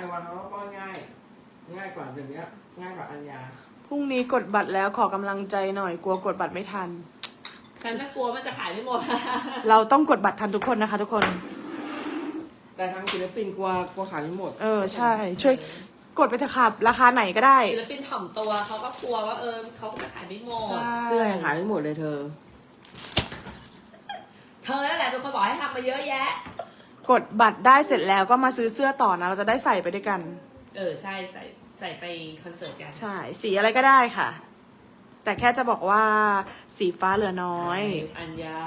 ไอวาเขาก็ป้อนง่าย ง่ายกว่าเดี๋ยวนี้ง่ายกว่าอัญญาพรุ่งนี้กดบัตรแล้วขอกำลังใจหน่อยกลัวกดบัตรไม่ทัน ฉันน่ากลัวมันจะขายไม่หมด เราต้องกดบัตรทันทุกคนนะคะ ทุกคน แต่ทางศิลปินกลัวกลัวขายไม่หมด เออใช่ ช่วยกดไปเถอะค่ะราคาไหนก็ได้ ศิลปินถ่อมตัวเขาก็กลัวว่าเออเขาจะขายไม่หมดใช่เสื้อยังขายไม่หมดเลยเธอ เธอนั่นแหละเป็นคนบอกให้ทำมาเยอะแยะ กดบัตรได้เสร็จแล้วก็มาซื้อเสื้อต่อนะ เราจะได้ใส่ไปด้วยกัน เออใช่ใส่ใส่ไปคอนเสิร์ตกันใช่สีอะไรก็ได้ค่ะ แต่แค่จะบอกว่าสีฟ้าเหลือน้อย อัญญา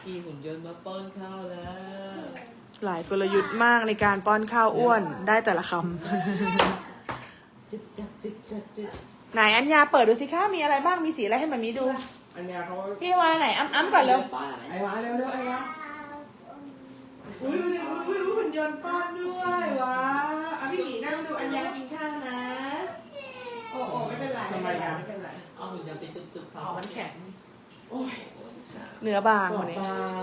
ที่หุ่นยนต์มาป้อนข้าวแล้ว หลายกลยุทธ์มากในการป้อนข้าวอ้วนได้แต่ละคจิ๊บจับจิ๊บจับจิ๊บำไหนอัญญาเปิดดูสิคะมีอะไรบ้างมีสีอะไรให้มันมีดู อัญญาเขาพี่วาไหนอ้ำอ้ำก่อนเร็วป้อนอะไรไอวาเร็วเร็วไอวา อุ้ยอุ้ยหุ่นยนต์ป้อนด้วยว้าอะพี่หมีนั่งดูอัญญากินข้าวนะ โอ้โอ้ไม่เป็นไรทำไมอะไม่เป็นไรเอาหุ่นยนต์ไปจุ๊บๆเขาอ๋อมันแข็งโอ้ยเนื้อบางปววัดนนี้บาง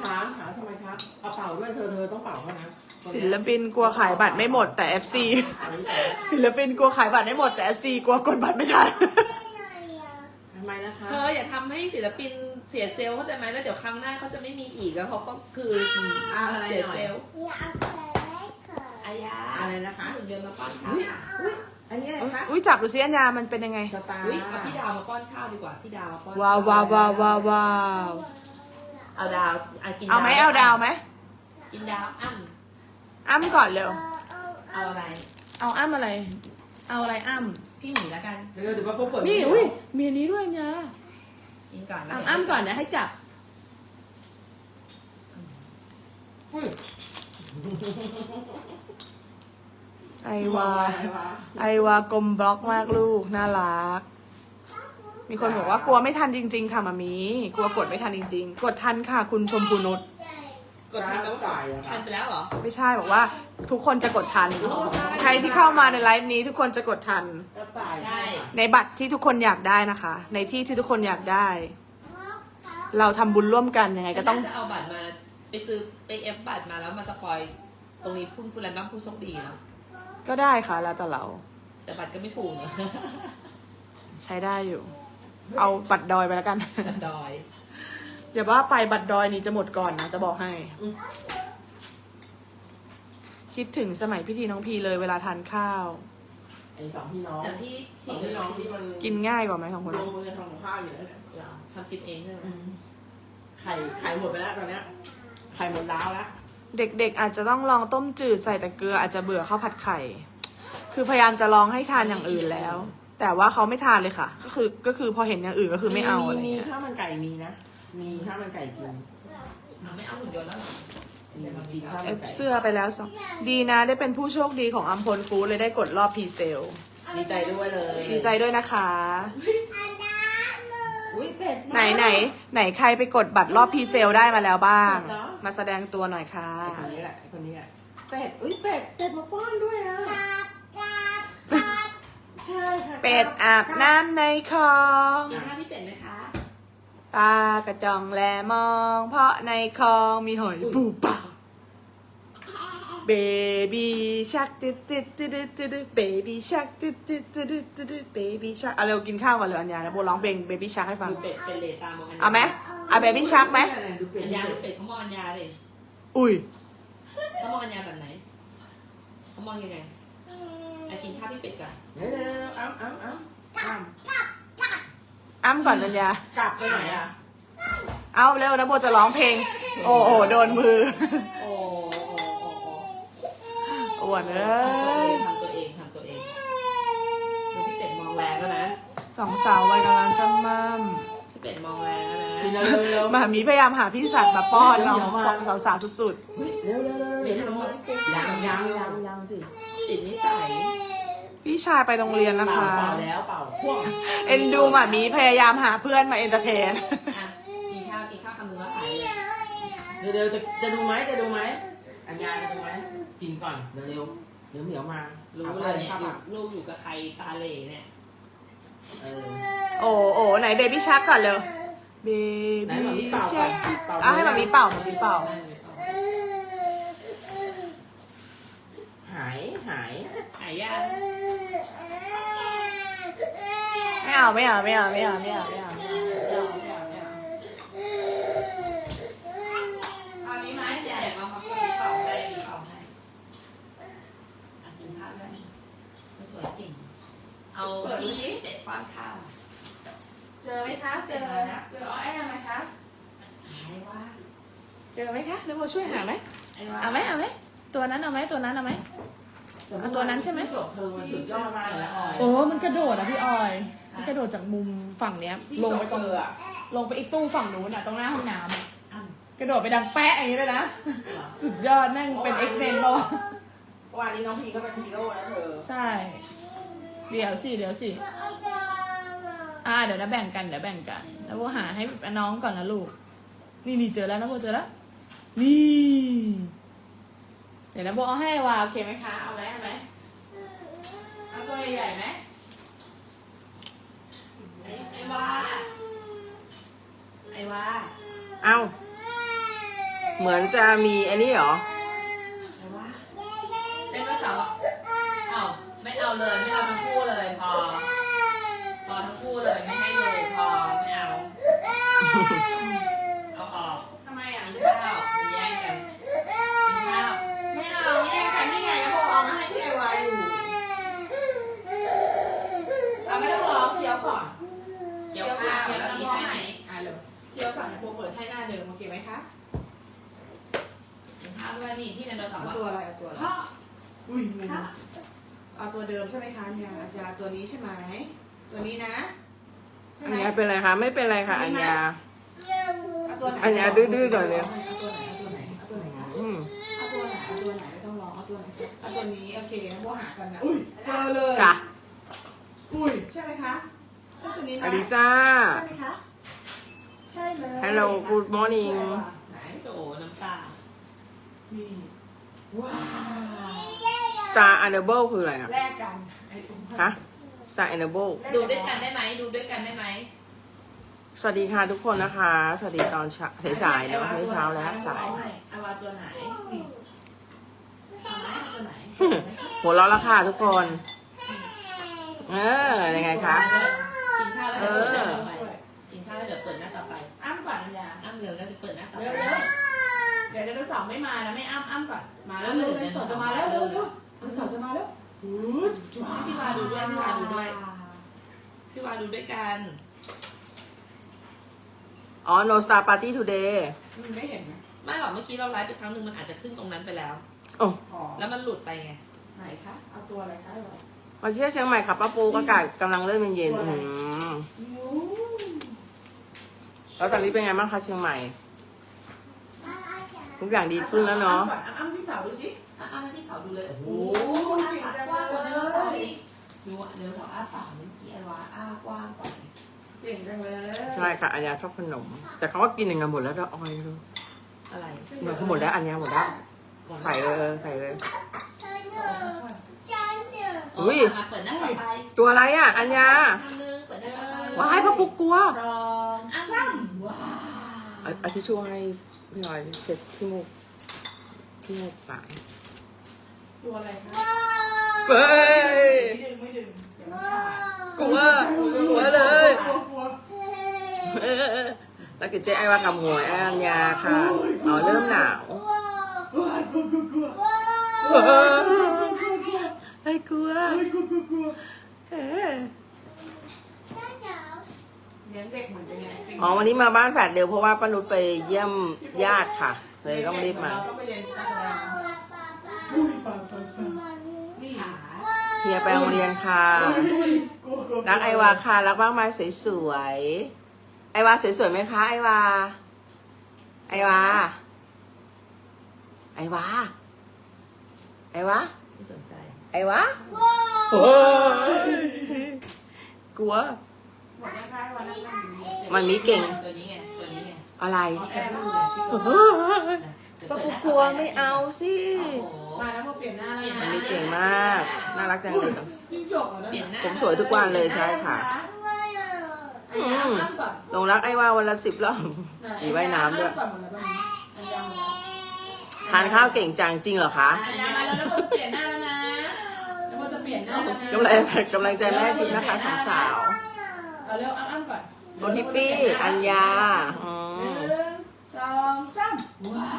ถามถามทำไมครับเอาเป่าด้วยเธอเธอต้องเป่าเขานะศิลปินกลัวขายบัตรไม่หมดแต่ FC ศิลปินกลัวขายบัตรไม่หมดแต่ FC กลัวกดบัตรไม่ทันทำ ไมนะคะ เธออย่าทำให้ศิลปินเสียเซลล์เข้าใจไหมแล้วเดี๋ยวครั้งหน้าเขาจะไม่มีอีกแล้วเขาก็คืออะอะไรเสียหน่อย เซลล์อายาอะไรนะคะ หุ่นยนต์มาป้อนข้าวอุ้ยอุ้ยอันนี้อะไรคะอุ้ยจับดูสิอัญญามันเป็นยังไง สตาร์ อุ้ยเอาพี่ดาวมาป้อนข้าวดีกว่าพี่ดาวมาป้อนว้าวว้าวว้าวว้าวว้าวเอาดาวอะกินเอาไหมเอาดาวไหมกินดาวอ้ำอ้ำก่อนเร็ว เอาอะไร เอาอ้ำอะไร เอาอะไรอ้ำ พี่หมีแล้วกันเดี๋ยวเดี๋ยวมาพบเปิดนี่อุ้ยมีอันนี้ด้วยอัญญากินก่อนแล้วอ้ำเดี๋ยวอ้ำก่อนเดี๋ยวให้จับอุ้ยไอวา ไอวากลมบล็อกมากลูก น่ารัก มีคนบอกว่ากลัวไม่ทันจริง ๆ ค่ะมามี กลัวกดไม่ทันจริง ๆ กดทันค่ะ คุณชมพูนุชก ดทันแล้วจ่ายอะทันไปแล้วเหรอ ไม่ใช่บอกว่าทุกคนจะกดทัน ใครที่เข้ามาในไลฟ์นี้ทุกคนจะกดทันก็จ่ายใช่ ในบัตรที่ทุกคนอยากได้นะคะ ในที่ที่ทุกคนอยากได้ เราทำบุญร่วมกันยังไงก็ต้อง ฉันน่าจะเอาบัตรมาไปซื้อไปเอฟบัตรมาแล้วมาสปอยตรงนี้พูดพูดอะไรบ้างผู้โชคดีเนาะก็ได้ค่ะ แล้วแต่เราแต่บัตรก็ไม่ถูกเนาะใช้ได้อยู่ เอาบัตรดอยไปแล้วกันบัตรดอย อย่าว่าไปบัตรดอยนี้จะหมดก่อนนะจะบอกให้ คิดถึงสมัยพิธีน้องพีเลยเวลาทานข้าว ไอ้สองพี่น้องแต่ที่สอที่งพี่น้องที่มันกินง่ายกว่าไหมสองคนลงมือทำกับข้าวอยู่แล้วเนี่ยเราทำกินเองใช่ไหมไข่ไข่หมดไปแล้วตอนเนี้ยไข่หมดแล้วแล้วเด็กๆ อาจจะต้องลองต้มจืดใส่แต่เกลืออาจจะเบื่อข้าวผัดไข่ คือพยายามจะลองให้ทานอย่างอื่นแล้ว แต่ว่าเขาไม่ทานเลยค่ะ ก็คือก็คือพอเห็นอย่างอื่นก็คือไม่เอาอะไรมีเงี้ย ข้าวมันไก่มีนะ มีข้าวมันไก่กินเราไม่เอาหุ่นยนต์แล้วเหรอมีกินข้าวเอมันฟไก่เสื้อไปแล้วสองดีนะได้เป็นผู้โชคดีของอัมพลฟู้ดเลยได้กดรอบพรีเซล ดีใจด้วยเลยดีใจด้วยนะคะ อุ้ยเป็ดไหนไหนไหนใครไปกดบัตรรอบพรีเซลได้มาแล้วบ้างเหรอมาแสดงตัวหน่อยค่ะไอ้คนนี้แหละไอ้คนนี้แหละเป็ดอุ้ยเป็ดเป็ดมาป้อนด้วยอะใช่ค่ะเป็ดอาบน้ำในคลองกินข้าวพี่เป็ดไหมคะ ปลากระจองแลมอง เพราะในคลองมีหอยปูปลาเบบี้ชักติดติดติดติดเบบี้ชักติดติดติดติดเบบี้ชักเอาเร็วกินข้าวก่อนเลยอัญญาแล้วโบร้องเพลงเบบี้ชักให้ฟังดูเป็ดเป็นเลตามองอัญญาเอาไหมเอาเบบี้ชักไหมดูเป็ดอัญญาดูเป็ดเขามองอัญญาเลยอุ้ยเขามองอัญญาแบบไหนเขามองยังไงอะกินข้าวพี่เป็ดก่อนเดี๋ยวเดี๋ยวเดี๋ยวอ้ำอ้ำอ้ำอ้ำ อ้ำก่อนอัญญากลับไปไหนอะ เอาเร็วนะโบจะร้องเพลง โอ้โหโดนมือโอ้โอ้โอ้โอ้อ้วนเอ้ยทำตัวเองทำตัวเองดูพี่เป็ดมองแรงแล้วนะสองสาววัยกำลังจำมั่มพี่เป็ดมองแรงแล้วนะกินเร็วเร็วเร็วหมามีพยายามหาพี่สัตว์มาป้อนเราเดี๋ยวมาสาวๆสุดเฮ้ยเร็วเร็วเร็วเป็เร็ดวทำมองเป็ดยังยังยังยังสิติดนิสัยๆ พี่ชายไปโรงเรียนนะเป่าคะ เป่าแล้วเป่าพวกเอ็นดูหมามีพยายามหาเพื่อนมาเอนเตอร์เทน อะกินข้าวกินข้าวคำนึงแล้วขายเลยเดี๋ยวเดี๋ยวจะจะดูไหมจะดูไหมอัญญาจะดูไหมกินก่อนเดี๋ยวเร็วเดี๋ยวเหนียวมารู้อาเลยเนี่ยข้าวอยู่ผัดลูกอยู่กับใครตาเหล่เนี่ยเออโอ้โอ้ไหนเบบี้ชักก่อนเร็วเบไหนบี้หมามีเป่าชัก่อกนเป่าอะให้หมามีเป่าหมามีเป่า หายหหาย หายยังไม่เอาไม่เอา ไม่เอาไม่เอาไม่เอาไม่เอาไม่เอาไม่เอาเอาอีเด็ไป้อนข้าวเจอไหมคะเจอเจออ้อยไหมคะเจอไหมคะหรือว่าช่วยหาไหมเอาไหมเอาไหมตัวนั้นเอาไหมตัวนั้นเอาไหมเอาตัวนั้นใช่ไหมจบเธอมันสุดยอดมากเลยออยโอ้มันกระโดดอะพี่ออย มันกระโดดจากมุมฝั่งเนี้ยที่ลงจไปบตรงเธออะลงไปอีกตู้ฝั่งนู้นอะตรงหน้าห้องน้ำอะอ้ำกระโดดไปดังแป๊ะอย่างนี้เลยนะ สุดยอดแม่งเป็นเอ็กเซนต์ปะวะเมื่อวานนี้น้องพีก็เป็นฮีโร่นะเธอใช่ เดี๋ยวสิเดี๋ยวสิอ่าเดี๋ยวนะแบ่งกันเดี๋ยวแบ่งกันแล้วโบหาให้น้องก่อนนะลูก นี่นี่เจอแล้วนะโบเจอแล้ว นี่ เดี๋ยวนะโบเอาให้วาโอเคไหมคะ เอาไหมเอาไหมเอาตัวใหญ่ๆไหมไอ้ไอ้ ว่า ไอ้ว่าเอ้า เหมือนจะมีไอ้นี่เหรอ ไอ้ว่าไดโนเสาร์เอาไม่เอาเลยไม่เอาทั้งคู่เลยพอ พอทั้งคู่เลยไม่ให้เลยพอไม่เอา เอาออกทำไมอะกินข้าวอย่าแย่งกันกินข้าวไม่เอาแย่งกันนี่ไงแล้วโบเอามาให้พี่ไอวาอยู่เอาไม่ต้องรอเคี้ยวก่อน เกี่ยวข้าวเคี้ยวแล้วแล้วกินพอให้ไหมให้อะเร็วเคี้ยวก่อนนะโบเปิดให้หน้าเดิมโอเคไหมคะกินข้าวด้วยนี่พี่ไดโนเสาร์เอาว่าตัวอะไรเอาตัวอะไรพ่ออุ้ยงูเอาตัวเดิมใช่ไหมคะเนี่ยอาจารย์ตัวนี้ใช่ไหมตัวนี้นะใช่อัไหนมเนี้ยเป็นไรคะ ไม่เป็นไรค่ะ อัญญาเอาตัวไหนอันเนี้ยดื้อๆหน่อยเร็วเอาตัวไหนเอาตัวไหนเอาตัวไหนคะอืมเอาตัวไหนเอาตัวไหนไม่ต้องรอเอาตัวไหนเอาตัวนี้โอเคนะพวกหากันนะอุ้ยเจอเลยจ้ะอุ้ยใช่ไหมคะ ใช่ตัวนี้นะอลิซ่า ใช่ไหมคะใช่เลย Hello good morning ไหนโอ้น้ำตานี่ว้าว Star Enable คืออะไรอะ แลกกันไอ้ตุ้มฮะ Star Enable ดูด้วยกันได้ไหมดูด้วยกันได้ไหมสวัสดีค่ะทุกคนนะคะ สวัสดีตอนเช้าสายๆเนาะไม่เช้าแล้วสายเอาวาตัวไหนนี่เอาไหมเอาตัวไหนหัวเราะแล้วค่ะทุกคน เออยังไงคะกินข้าวแล้ว เดี๋ยวเอเปิดหน้าต่อไปกินข้าวแล้วเดี๋ยวเปิดหน้าต่อไป อ้ำก่อนอัญญาอ้ำเดี๋ยวแล้วเดี๋ยวเปิดหน้าต่อเร็วไปเร็วเดี๋ยวไดโนเสาร์ไม่มานะไม่อ้ำอ้ำก่อน มาแล้วเร็วไดโนเสาร์จะมาแล้วเร็วเร็วไดโนเสาร์จะมาแล้วอุ๊ยว้พี่วาดูด้วยพี่วาดูด้วย พี่วาดูด้วยกัน อ๋อ no star party today อืมไม่เห็นนะไม่หรอกเมื่อกี้เราไลฟ์ไปครั้งหนึ่งมันอาจจะขึ้นตรงนั้นไปแล้วโอ้อ๋อแล้วมันหลุดไปไง ไหนคะ เอาตัวอะไรคะเรอ มาเที่ยวเชียงใหม่ครับป้าปูอากาศกำลังเริ่มเย็นๆอืมอู้แล้วตอนนี้เป็นไงบ้างคะเชียงใหม่ ทุกอย่างดีขึ้นแล้วเนาะ อ้ำก่อนอ้ำพี่สาวดูสิอะอ้ำให้พี่สาวดูเลยโอ้โหโอ้โหอ้าปากกว้างกว่าไดโนเสาร์อีกดูอะไดโนเสาร์อ้าปากเมื่อกี้ไอ้วาอ้ากว้างกว่าเก่งจังเลยใช่ค่ะอัญญาชอบขนม แต่เขาก็กินอย่างกันหมดแล้วก็ออยดูอะไรเหมือนเขาหมดแล้วอัญญาหมดแล้ว ใส่เลยเออใส่เลย อุ๊ยมาเปิดหน้าต่อไปตัวอะไรอะ อัญญาทำนึงเปิดหน้าต่อไปว้ายพ่อปุ๊กกลัวสองอ้ำสามว้าวเอาเอาทิชชู่ให้พี่ออยเช็ดที่มูกที่มูกปากตัวอะไรคะเฮ้ยไม่ดึงไม่ดึงเดี๋ยวมันขาดกลัวกลัวเลยกลัวกลัวเออแล้วกินเจ๊ไอ้ว่ากับหวยอัญญาค่ะอ๋อเริ่มหนาวกลัวกลัวกลัวกลัวไอ้ กลัวเฮ้ยกลัวกลัวกลัวเอ๊ะเลี้ยงเด็กเหมือนเป็นไงอ๋อวันนี้มาบ้านแฝดเร็วเพราะว่าป้านุชไปเยี่ยมญาติค่ะ เลยต้องรีบมา เราต้องไปเรียนการแสดงอุ้ยปังปังปังนี่ขาเฮียไปโรงเรียนค่ะกลัวกลัวรักไอวาค่ะ รักบ้างไม้สวยๆ ไอวาสวยๆไหมคะไอวา ไอวา ไอวา ไอวา ไอ้วะกลัว มันมีเก่งอะไรแอบมากลัวกลัวไม่เอาสิมาแล้วมาเปลี่ยนหน้าแล้วนะมันมีเก่งมาก น่ารักจังเลยจิ้งผมสวยทุกวันเลยใช่ค่ะลงรักไอ้ว่าวันละสิบรอบมีว่ายน้ำด้วย ทานข้าวเก่งจังจริงเหรอคะ กำลังกำลังใจแม่ทิพย์นะคะสองสาวเอาเร็วอ้ำอ้ำก่อนโบทิปปี้ อัญญาอืหมนึ่งสองสามว้า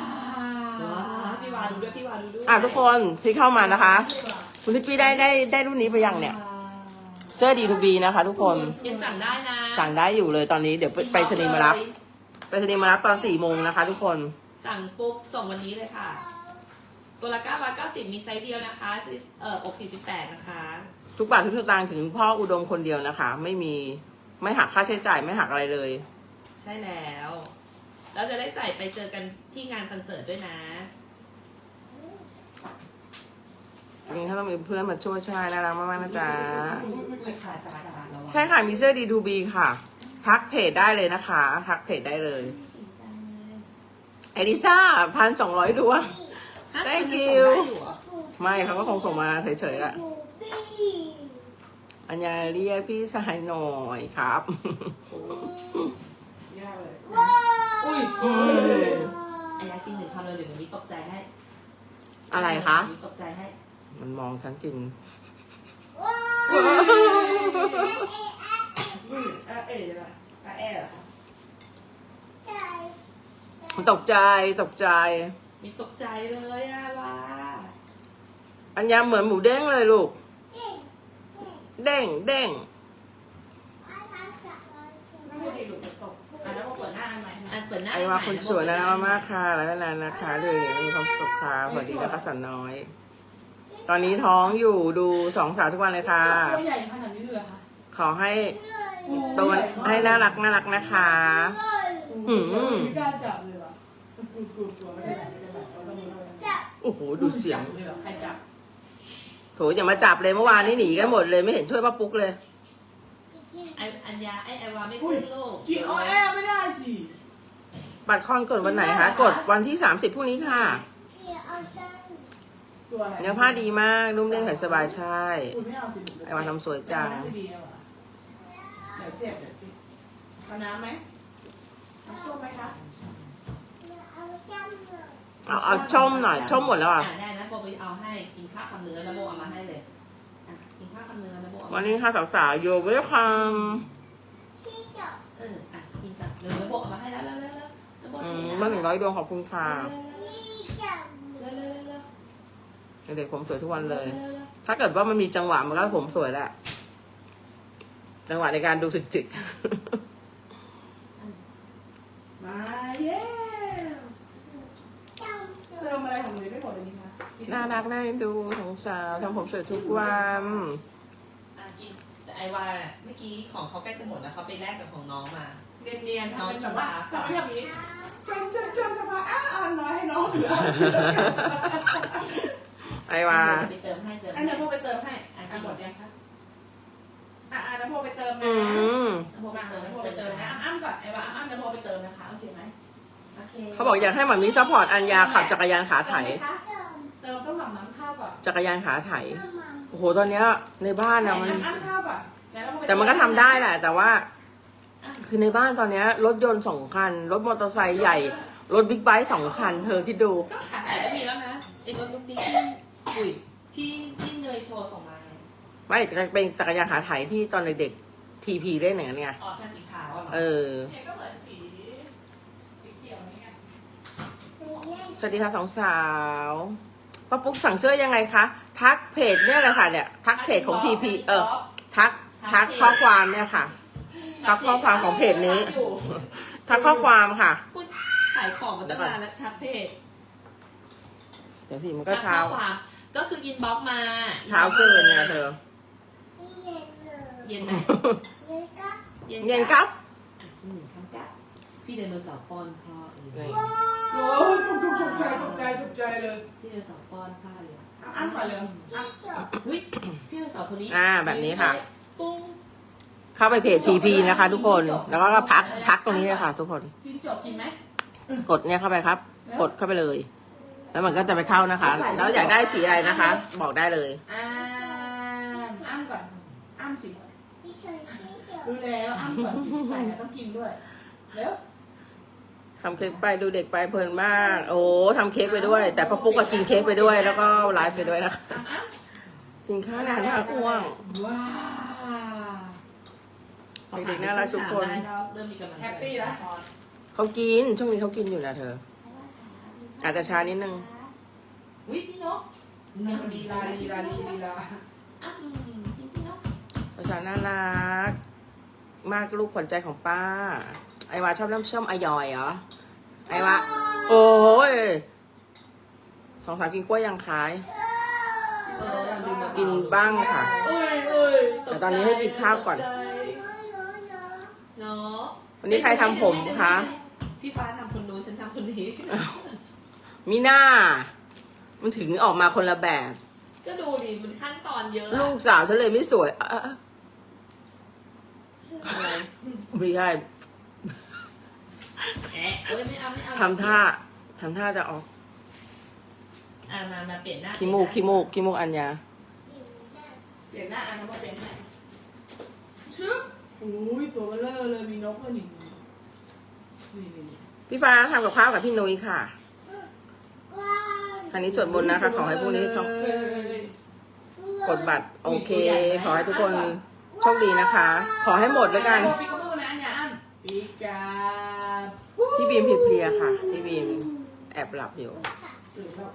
ว้าวพี่วาดูด้วยพี่วาดูด้วยอะทุกคนที่เข้ามานะคะ คุณทิปปี้ได้ได้ได้รุ่นนี้ไปยังเนี่ย เสื้อดีทูบีนะคะ ทุกคนยังสั่งได้นะสั่งได้อยู่เลยตอนนี้เดี๋ยวไปไปสนีย์มารับ ไปสนีย์มารับตอนสี่โมงนะคะ ทุกคน สั่งปุ๊บส่งวันนี้เลยค่ะ ตัวละ990 มีไซส์เดียวนะคะเอ่ออก48 นะคะ ทุกบาททุกสตางค์ถึงพ่ออุดมคนเดียวนะคะ ไม่มีไม่หักค่าใช้จ่ายไม่หักอะไรเลย ใช่แล้ว เราจะได้ใส่ไปเจอกันที่งานคอนเสิร์ตด้วยนะจริงๆถ้าต้องมีเพื่อนมาช่วยใช่น่ารักมากๆนะจ๊ะไม่เคยขายตลาดตลาดเราอะใช่ค่ะมีเสื้อ D2B ค่ะ ทักเพจได้เลยนะคะ ทักเพจได้เลยเอลิซ่าพันสองร้อยดวงฮะ Thank มันยัง you ส่งได้อยู่เหรอไม่เขาก็คงส่งมาเฉยๆแหละอัญญาเรียกพี่ชายหน่อยครับยากเลยอุ้ยอืมอายากินหนึ่งคำเลยเดี๋ยวหนูนี้ตกใจให้ อะไรคะหนูนี้ตกใจให้ มันมองฉันจริงอะเอ๋เหรออะแอ๋เหรอคะตกใจตกใจ มีตกใจเลยอะว่าอัญญาเหมือนหมูเด้งเลยลูก เด้งเด้งไม่ให้เด็กหลุดตกอะแล้วก็เปิดหน้าอันใหม่อันเปิดหน้าไอ้ว่าใหม่คนสวยนะมากๆค่ะแล้วนานๆนะคะเลยมีความสุขค่ะสวัสดีนะคะสันน้อย ตอนนี้ท้องอยู่ดูสองสาวทุกวันเลยค่ะ ตัวใหญ่ขนาดนี้เลยเหรอคะขอให้โตให้น่ารักน่ารักนะคะ อืม ไม่กล้าจับเลยเหรอกูกลัวกลัวไม่ได้ โอ้โหดูเสียงจับเลยเหรอใครจับโถอย่ามาจับเลยเมื่อวานนี้หนีกันหมดเลยไม่เห็นช่วยป้าปุ๊กเลย ไออัญญาไอไอวาไม่ขึ้นลูกกินอ้อแอไม่ได้สิบัตรคอนกดวันไหนคะกดวันที่ 30พรุ่งนี้ค่ะ ตัวอะไรเนื้อผ้าดีมากนุ่มเด้งใส่สบายใช่ คุณไม่เอาสิไอ้วันทำสวยจัง ไม่ดีเอาเหรอเดี๋ยวเจ็บเดี๋ยวเจ็บเอาน้ำไหมน้ำส้มไหมคะ เอาเอาชมหน่อยชมหมดแล้วอะอะได้นะโบไปเอาให้กินข้าวคำนึงแล้วนะโบเอามาให้เลยอะกินข้าวคำนึงแล้วนะโบเอามาวันนี้ค่ะสาวๆโยเวลคัมเอออะกินกับเดี๋ยวนะโบเอามาให้แล้วแล้วแล้วแล้วแล้วโบอืเทมน้ำเมื่อหนึ่งร้อยดวงขอบคุณค่ะแล้วแล้วแล้วแล้วเด็กๆผมสวยทุกวันเลยแล้วแล้วถ้าเกิดว่ามันมีจังหวะมันก็ผมสวยแหละจังหวะในการดูจิกจิก มาเย้เติมอะไรของหนูไม่หมดเลยนี่คะ ๆน่า รักน่าเอ็นดูสงสาวทำผมสวยทุกวันอะกินแต่ไอวาเนี่ยเมื่อกี้ของเขาใกล้จะหมดแล้วเขาไปแลกกับของน้องมา เนียนๆทำเป็นแบบว่าทำเป็นแบบนี้เชิญเชิญเชิญสภาอ้าอ่านน้อยให้น้องถือไอว่าเดี๋ยวไปเติมให้เติมอันให้นี้พ่อไปเติมให้อะหมดยังคะอะอะนะพ่อไปเติมนะอืมโบมาไปเติมนะพ่อไปเติมนะอ้ำก่อนไอ้ว่าอ้ำนะพ่อไปเติมนะคะโอเคไหมโอเคเขาบอกอยากให้หมามีซัพพอร์ตอัญญาขับจักรยานขาไถ เจักรยานขาไถโอ้โหตอนเนี้ยในบ้านนะมันอ้ำข้าวก่อนแล้วเราไปแต่มันก็ทำได้แหละ แต่ว่า คือในบ้านตอนเนี้ยรถยนต์สองคัน รถมอเตอร์ไซค์ใหญ่ รถบิ๊กไบค์สองคัน เธอคิดดู ก็ขาขายก็มีแล้วนะไอ้รถลูกนี้ที่อุ้ยที่ที่เนยโชว์ส่งมาไงไม่จะเป็นจักรยานขาไถที่ตอนเด็กๆทีพีเล่นอย่างนั้นไงอ๋อแค่สีขาวอะเหรอเออ เนี่ยก็เหมือนสีสีเขียวนี่ไงสวัสดีค่ะสองสาว ป้าปุ๊กสั่งเสื้อยังไงคะทักเพจเนี่ยแหละค่ะเนี่ยทักเพจของทีพีเออทักทักข้อความเนี่ยค่ะ ทักข้อความของเพจนี้ ทักข้อความค่ะพูดขายของมาตั้งนานแล้วทักเพจเดี๋ยวสิมันก็เช้า ทัข้อความก็คืออินบ็อกมาเช้าเกินไงเธอ เย็นไหมเย็นครับอะหนึ่งคำกับพี่ไดโนเสาร์ป้อนข้า วเองโอ้ยตกตกใจตกใจตกใจเลย พี่ไดโนเสาร์ป้อนข้าวเลยอ้ำก่อนเลยอ้ำอุ้ยพี่ไดโนเสาร์คนนี้อ่าแบบนี้ค่ะ ปุ้งเข้าไปเพจทีพีนะคะ ทุกคน แล้วก็พักทักตรงนี้เลยค่ะ ทุกคน กินจบกินไหมกดเนี่ยเข้าไปครับ กดเข้าไปเลย แล้วมันก็จะไปเข้านะคะ แล้วอยากได้สีอะไรนะคะ บอกได้เลยอ้ำอ้ำก่อนอ้ำสิรู้แล้วอ้ำก่อนสิใส่แล้วต้องกินด้วย เร็ว ทำเค้กไปดูเด็กไปเพลินมาก โอ้ทำเค้กไปด้วย แต่พ่อปุ๊กก็กินเค้กไปด้วย แล้วก็ไลฟ์ไปด้วยนะคะอ้ำอ้ำกินข้าวนานมากอ้วงว้าวเด็กๆน่ารักทุกคนได้แล้วเริ่มมีกำลังใจแฮปปี้แล้วเขากินช่วงนี้เขากินอยู่นะเธอ อาจจะช้านิดนึงวิพี่นกลีลาลีลาลีลีลาอะอืมจริงพี่นกประชาน่ารัก มากลูกขวัญใจของป้า ไอวาชอบน้ำส้มอายอยเหรอ ไอวาโอ้ยสองสามกินกล้วยยังขายเออลืมมกินบ้างค่ะเอ้ยเอ้ยแต่ตอนนี้ให้กินข้าวก่อน เนาะวันนี้ใครทำผมคะ พี่ฟ้าทำคนนู้นฉันทำคนนี้ มีหน้า มันถึงออกมาคนละแบบ ก็ดูดิ มันขั้นตอนเยอะอะลูกสาวฉันเลยไม่สวยอะอะอะไรไม่ใช่ แอะเอ้ยไม่เอาไม่เอาทำท่าทำท่าจะออกอะมามาเปลี่ยนหน้าขี้มูกขี้มูกขี้มูกอัญญาเปลี่ยนหน้าอันนั้นมาเป็นไหนชึบอุ้ยตัวเบลอเลยมีนกด้วยนี่นี่นี่นี่พี่ฟ้าทำกับข้าวกับพี่นุ้ยค่ะอันนี้สวดมนต์นะคะ ขอให้พวกนี้สองเฮ้ยเฮ้ยเฮ้ยกดบัตรโอเค ขอให้ทุกคนโชคดีนะคะ ขอให้หมดแล้วกัน ปีกาบูนะอันยาอันปีกา พี่บีมเพลียๆค่ะ พี่บีมแอบหลับอยู่ตื่นแล้ว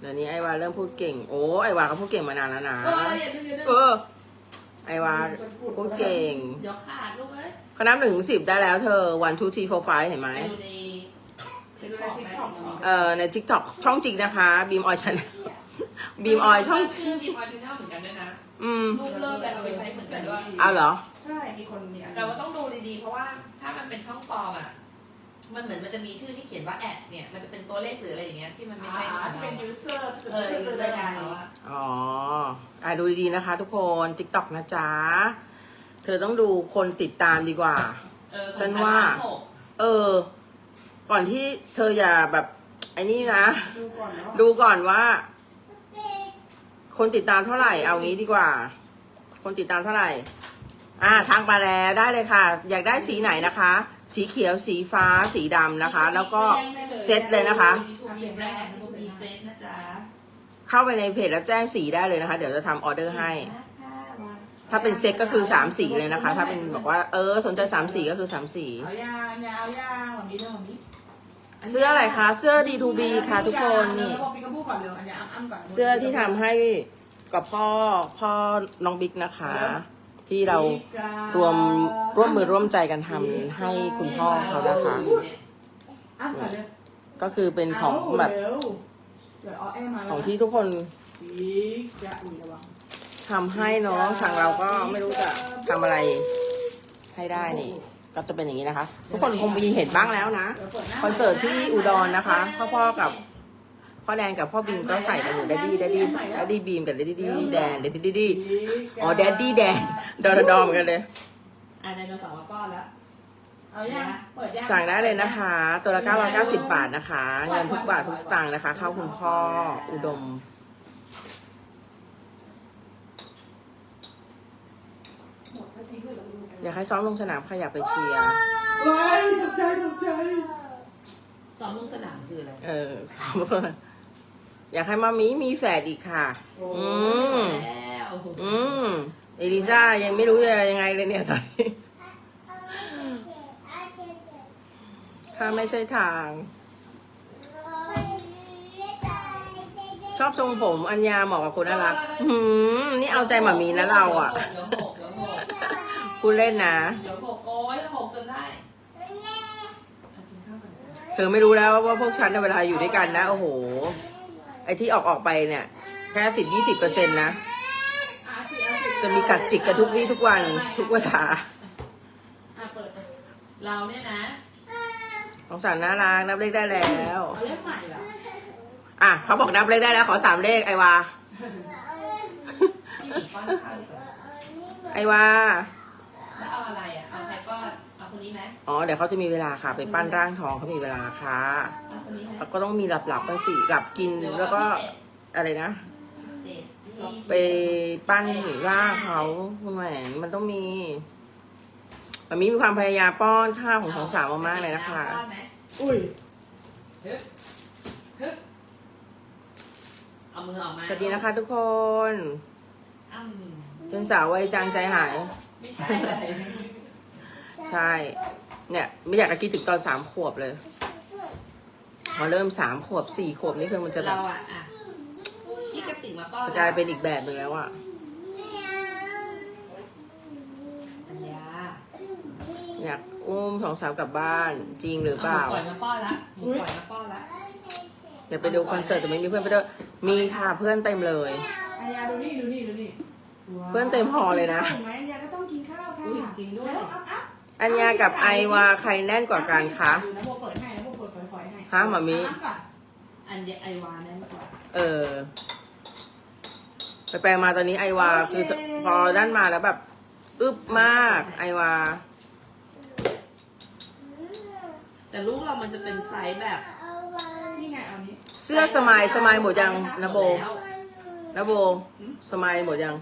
เดี๋ยวนี้ไอวาเริ่มพูดเก่ง โอ้ไอวาเขาพูดเก่งมานานแล้วนะเอออย่าดื้ออย่าดื้เอออไอวาพูดเก่งเดี๋ยวขาดลูกเอ้ยเขานับหนึ่งถึงสิบได้แล้วเธอ one two three four five เห็นไหมไปดูในทิกตอกไหม TikTok เอ่อใน TikTok ช่องจริงนะคะบีมออยชันบีมออยช่องจริชื่องบีมออยชแนลเหมือนกันด้วยนะอืมรูปเลิกแต่เอาไปใช้เหมือนกันด้วยเอาเหรอใช่มีคนมีอันแต่ว่าต้องดูดีๆเพราะว่าถ้ามันเป็นช่องปลอมอะ มันเหมือนมันจะมีชื่อที่เขียนว่าแอดเนี่ยมันจะเป็นตัวเลขหรืออะไรอย่างเงี้ยที่มันไม่ใช่ของอ่าเราเป็นยูเซอร์เออยูเซอร์ของเขาอะอ๋ออะดูดีๆนะคะ ทุกคน TikTok นะจ๊ะ เธอต้องดูคนติดตามดีกว่า เออฉันว่าของฉันหกเออ ก่อนที่เธออย่าแบบไอ้นี่นะ ดูก่อนเนาะดูก่อนว่า คนติดตามเท่าไหร่ เอางี้ดีกว่า คนติดตามเท่าไหร่ อ่าทางมาแล้วได้เลยค่ะ อยากได้สีไหนนะคะ สีเขียวสีฟ้าสีดำนะคะ แล้วก็เซตเลยนะคะ มีทูบีแรกมีเซตนะจ๊ะเข้าไปในเพจแล้วแจ้งสีได้เลยนะคะ เดี๋ยวจะทำออเดอร์ให้ ถ้าเป็นเซ็ตก็คือสามสีเลยนะคะ ถ้าเป็นบอกว่าเออสนใจสามสีก็คือสามสี เอายางอันยาเอายางวันนี้เรื่องวันนี้เสื้ออะไรคะ เสื้อ D2B ค่ะทุกคนนี่บอกปีกาบูก่อนเร็วอันยาอ้ำอ้ำก่อน เสื้อที่ทำให้กับพ่อพ่อน้องบิ๊กนะคะ ที่เรารวมร่วมมือร่วมใจกันทำให้คุณพ่อเขานะคะอ้ำก่อนเร็วก็คือเป็นของแบบเาเร็วเดี๋ยวเอาแอมมาแล้วของที่ทุกคนปีกาอุ้ยระวังทำให้เนาะทางเราก็ไม่รู้จะทำอะไรให้ได้นี่ ก็จะเป็นอย่างนี้นะคะ ทุกคนคงมีเห็นบ้างแล้วนะ เดี๋ยวเปิดหน้าคอนเสิร์ตที่อุดรนะคะพ่อพ่อกับ พ่อแดนกับพ่อบีมก็ใส่กันอยู่ d ดดี้ d ดดี้ d ดดี้บีมกับ d ดดี้แดน d ดดี้ดี้อ๋อ d ดดดี้แดนดอดอเหมือนกันเลยอ่าไดโนเสาร์มาป้อนแล้วเอายางเปิดยางสั่งได้เลยนะคะ ตัวละ 990 บาทนะคะ เงินทุกบาททุกสตางค์นะคะ เข้าคุณพ่ออุดมหมดแล้วทิ้งด้วยเหรอลูกอยากให้ซ้อมลงสนามใครอยากไปเชียร์เฮ้ยตกใจตกใจซ้อมลงสนามคืออะไร เอออ ยากให้มามีมีแฝดอีกค่ะอืม แล้วอืมเอลิซ่ายังไม่รู้จะยังไงเลยเนี่ยตอนนี้ ถ้าไม่ใช่ทาง ชอบทรงผมอัญญาเหมาะกับคนน่ารักอืมนี่เอาใจหมามีนะเราอะเดี๋ยวหกเดี๋ยวหกพูดเล่นนะ เดี๋ยวหกโอ้ยหกจนได้อะกินข้าวก่อนนะเธอไม่รู้แล้วว่าพวกฉันในยเวลาอยู่ด้วยกันนะ โอ้โห ไอที่ออกออกไปเนี่ย แค่สิบยี่สิบเปอร์เซ็นต์นะอาสิอาสิจะมีกัดจิกกันทุกวี่ทุกวันทุกเวลาอะเปิดเลยเราเนี่ยนะสงสารน่ารักนับเลขได้แล้ว เอาเล่มใหม่เหรออะเขาบอกนับเลขได้แล้วขอสามเลขไอวา ที่หมีป้อนข้าวดีกว่าไอวา แล้วเอาอะไรอะ เอาใครป้อนเอา คนนี้ไหมอ๋อเดี๋ยวเขาจะมีเวลาค่ะ ไปปั้นร่างทองเขามีเวลาค่ะเอาคนนี้ไหมเขาก็ต้องมีหลับหลับๆบ้างสิหลับกินแล้วก็อะไรนะ เด็ดนี่ไปปั้นร่างเขาคุณแหวนมันต้องมีมันมีมีความพยายามป้อนข้าวของสองสาวมากๆเลยนะคะป้อนไหมอุ้ยฮึบฮึบเอามือออกมาสวัสดีนะคะทุกคน อ้ำเป็นสาววัยจางใจหาย ไม่ใช่เลย ใช่ เนี่ย ไม่อยากจะคิดถึงตอนสามขวบเลย พอเริ่มสามขวบสี่ขวบนี่คือมันจะแบเราบอะอะพี่กระติกมาป้อนจะกลายเป็นอีกแบบหนึ่งแล้วอะอัญญาอยากอุ้มสองสาวกลับบ้านจริงหรือเปล่า หมูฝอยมาป้อนละหมูฝอยมาป้อนละเดี๋ยวไปดูคอนเสิร์ตแต่ไม่มีเพื่อนไปด้วยมีค่ะเพื่อนเต็มเลย อัญญาดูนี่ดูนี่ดูนี่ว้าวเพื่อนเต็มหอเลยนะเห็นไหมอัญญาก็ต้องกินข้าวค่ะอุ้ยจริงด้วย แล้วอัพอัพ อัญญากับไอวาใครแน่นกว่ากันคะดูนะโบเปิดให้นะโบเปิดฝอยๆให้ฮะหมามิอัพก่อนอันเดียไอวาแน่นกว่าเออ ไปไปมาตอนนี้ไอวาคือพอด้านมาแล้วแบบอึบมากไอวา แต่ลูกเรามันจะเป็นไซส์แบบนี่ไงเอานี้เสื้อสมายสมายหมดยังนะโบแล้วนะโบสมายหมดยัง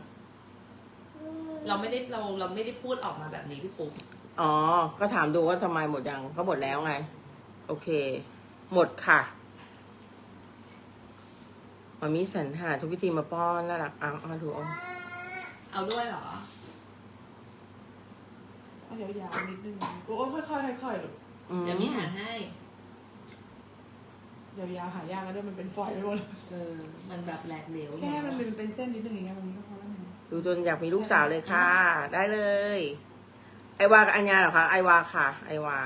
เราไม่ได้เราเราไม่ได้พูดออกมาแบบนี้พี่ปุ๊ก อ๋อ ก็ถามดูว่าสมายหมดยังก็หมดแล้วไง โอเค หมดค่ะมามีสรรหาทุกวิธีมาป้อนน่ารักเอาเอาดูเอาเอาด้วยเหรอ เอายาวๆนิดนึงโอ้ค่อยๆค่อยๆลูกอืมเดี๋ยวมีหาให้ยาวๆหายากแล้วด้วยมันเป็นฝอยไปหมดเลยเออ มันแบบแหลกเหลวแค่มันเป็นเป็นเส้นนิดนึงอย่างเงี้ยมันก็พอแล้วนะ ดูจนอยากมีลูกสาวเลยค่ะ ได้เลย ไอวากับอัญญาเหรอคะไอวาค่ะ ไอวา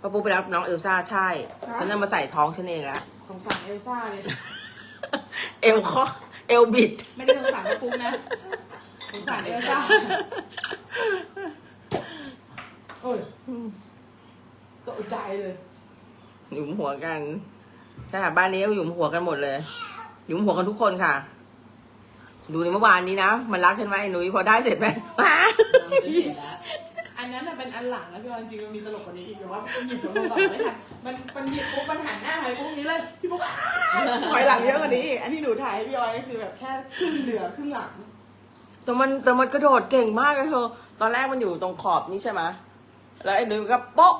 พอปุ๊บไปรับน้องเอลซ่าใช่ฉันจะมาใส่ท้องฉันเองละสงสารเอลซ่าเลย เอลคอเอลบิด ไม่ได้สงสารกระปุกนะสงสารเอลซ่าโอ้ยตกใจเลยหยุมหัวกัน ใช่ค่ะบ้านนี้ก็หยุมหัวกันหมดเลย หยุมหัวกันทุกคนค่ะ ดูในเมื่อวานนี้นะ มันรักฉันไหมไอ้หนุ่ยพอได้เสร็จไหมเราจะเห็นแล้วอันนั้นน่ะเป็นอันหลังนะพี่วอนจริงๆมันมีตลกกว่านี้อีกแต่ว่ามันหยิบแล้วมันต่อไม่ทันมันมันหยิบปุ๊บมันหันหน้าไปปุ๊บนี้เลยพี่ปุ๊กอ้าถอยหลังเยอะกว่านี้อีกอันที่หนูถ่ายให้พี่ออยก็คือแบบแค่ครึ่งเหลือครึ่งหลังแต่มันแต่มันกระโดดเก่งมากเลยเธอ ตอนแรกมันอยู่ตรงขอบนี่ใช่ไหมแล้วไอ้หนุ่ยมันก็โป๊ะ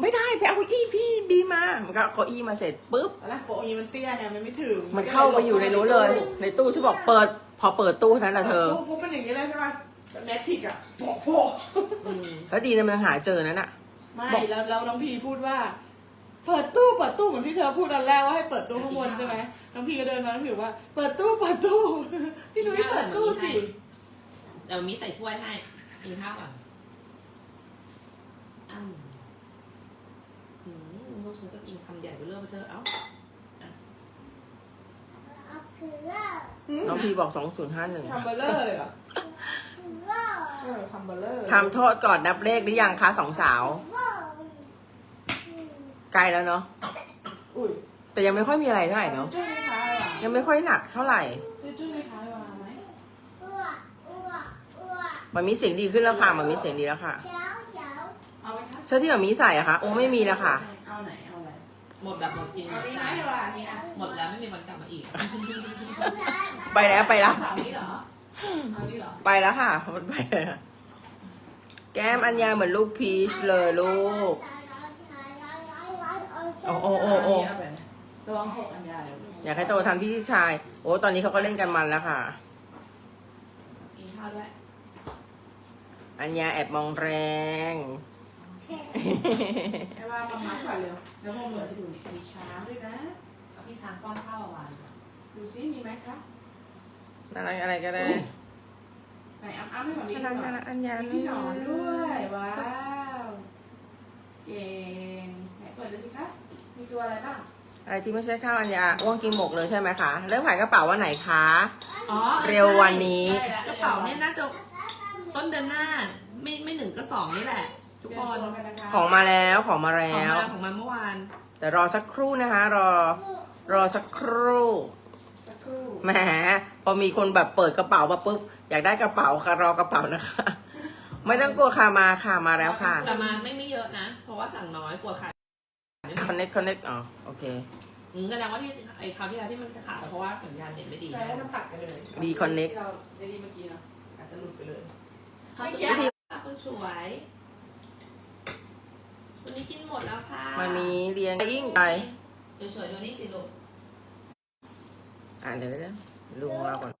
ไม่ได้ไปเอาเก้าอี้พี่บีมา มันก็เอาเก้าอี้มาเสร็จปุ๊บตอนแรกโปะอีมันเตี้ยไงมันไม่ถึงมันเข้าไปอยู่ในนู้นเลย ในตู้ที่บอกเปิด พอเปิดตู้เท่านั้นแหละเธอปุ๊บปุ๊บมันอย่างนี้เลยใช่ไหมแมทริกอะโปะโปะอืมแล้วดีนะมันหาเจอนั่นอะไม่แล้วแล้วน้องพีพูดว่า เปิดตู้เปิดตู้เหมือนที่เธอพูดอันแรกว่าให้เปิดตู้ข้างบนใช่ไหมน้องพีก็เดินมาน้องพีบอกว่า เปิดตู้เปิดตู้พี่นุ้ยเปิดตู้สิเดี๋ยวมีใส่ถ้วยให้กินข้าวก่อนอ้ำอืมลูกฉันก็กินคำใหญ่ไปเรื่อยไปเถอะเอ้า น้องพีบอกสองศูนย์ห้าหนึ่งทำเบลเลอร์เลยเหรอเออทำเบลเลอร์ทำโทษก่อนนับเลขหรือยังคะสองสาวใกล้แล้วเนาะอุ้ยแต่ยังไม่ค่อยมีอะไรเท่าไหร่เนาะจุ้ยไหมคะวะยังไม่ค่อยหนักเท่าไหร่จุ้ยจุ้ยไหมคะวะไหมมันมีเสียงดีขึ้นแล้วค่ะมันมีเสียงดีแล้วค่ะ เอาไหมคะเสื้อที่มันมีใส่อะคะโอ้ไม่มีแล้วค่ะ หมดแบบหมดจริงหมเอาดดีไหมใจวะนี่อะหมดแล้วไม่มีวันกลับมาอีก ไปแล้วไปแล้วสาวนี้เหรอเอานี่เหรอไปแล้วค่ะมันไปแล้วค่ะแก้มอัญญาเหมือนลูกพีชเลยลูก โอ้โอ้โอ้โอ้เาไปนะระวังหกอันยาเดี๋ยวอยากให้โตทำพี่ชาย โอ้ตอนนี้เขาก็เล่นกันมันแล้วค่ะ กินข้าวด้วย อัญญาแอบมองแรง แค่ว่ามามัดก่อนเร็วแล้วพอเหมือนให้ดูนี่มีช้างด้วยนะเอาพี่ช้างป้อนข้าวเอาไว้ดูซิมีไหมคะอะไรอะไรก็ได้ไหนอ้ำอ้ำให้มามีน่าก่รัอกนน่ารักอัญญามีพี่หนอนด้วยว้าวเก่งไหนเปิดดูสิคะมีตัวอะไรบ้างอะไรที่ไม่ใช่ข้าวอัญญาอ้วงกินหมกเลยใช่ไหมคะ เริ่มขายกระเป๋าวันไหนคะ อ๋อเร็ววันนี้ ใช่แล้วกระเป๋าเนี่ยน่าจะต้นเดือนหน้า ไม่ไม่หนึ่งก็สองนี่แหละ ทุกคนเตรียมตัวกันนะคะของมาแล้วของมาของแล้วมาของมาเมื่อวาน แต่รอสักครู่นะคะ รอ รอสักครู่สักครู่แหมพอมีคนแบบเปิดกระเป๋ามาปุ๊บอยากได้กระเป๋าค่ะรอกระเป๋านะคะ ไม่ต้องกลัวค่ะมาค่ะมาแล้วค่ะแต่มาไม่ไม่เยอะนะ เพราะว่าสั่งน้อยกลัวขายไม่หมด connect connect อ๋อโอเคอืมแสดงว่าที่ไอ้คราวที่แล้วที่มันขาดเพราะว่าสัญญาณเน็ตไม่ดีใช่แล้วมันตัดไปเลยดี connect ที่เราได้ดีเมื่อกี้เนาะอาจจะหลุดไปเลยขอบคุณค่ะคุณสวย วันนี้กินหมดแล้วค่ะมามีเรียงยิ่งไปสวยๆดูนี้สิลูกอ่านเดี๋ยวเดี๋ยวลุงเราก่อน